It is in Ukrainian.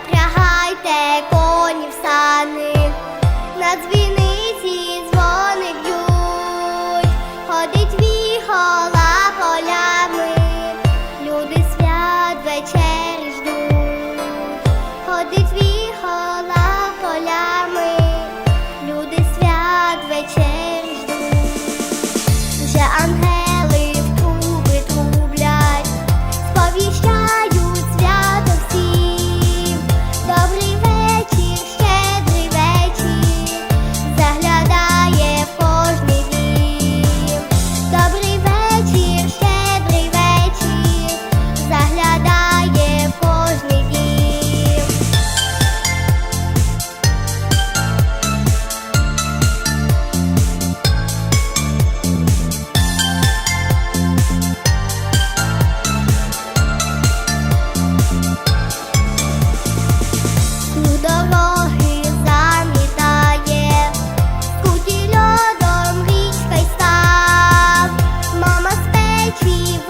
запрягайте коні в сани, на дзвіниці дзвони б'ють, ходить віхола полями, люди свят вечері ждуть, ходить віхола полями, люди свят вечері ждуть, вже ангел. the